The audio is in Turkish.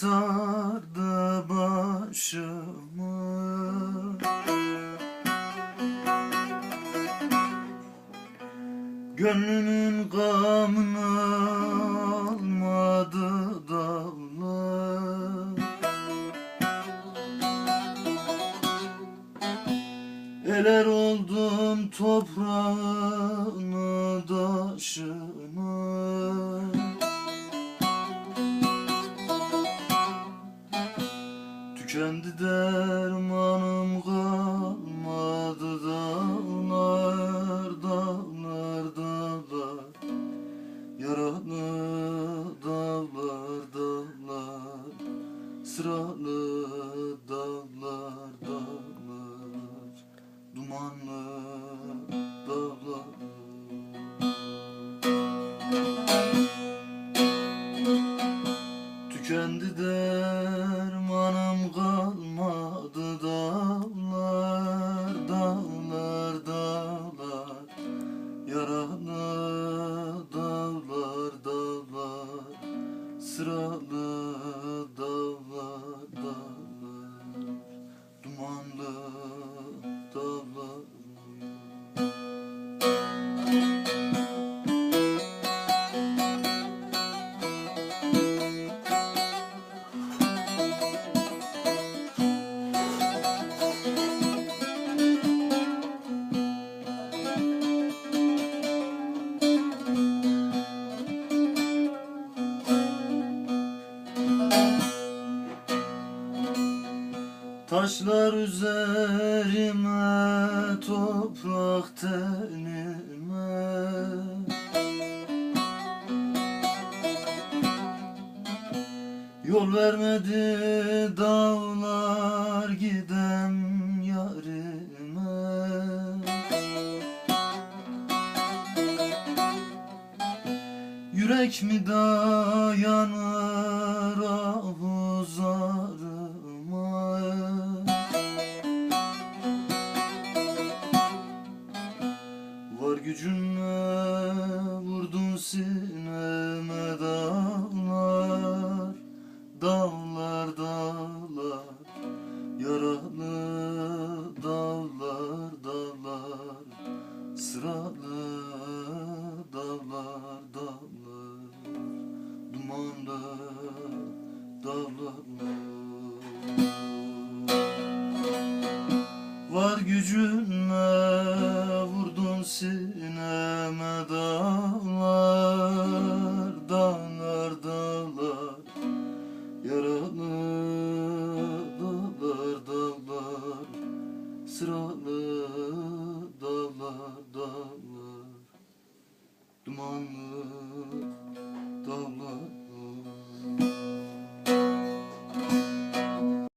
sardı başımı. Gönlünün gamını almadı dallar. Eler oldum toprağına daşı. Tükendi dermanım kalmadı dağlar dağlar dağlar? Yaralı dağlar dağlar. Sıralı dağlar dağlar. Dumanlı dağlar. Tükendi dermanım Sıralı dağlar dağlar Dumanlı Taşlar üzerime toprak tenime. Yol vermedi dağlar gidem yarime. Yürek mi dayanır Gücünle vurdun sineme dağlar Dağlar dağlar. Yaralı dağlar dağlar. Sıralı dağlar dağlar. Dumanlı dağlar. Var gücünle vurdun sineme damla damla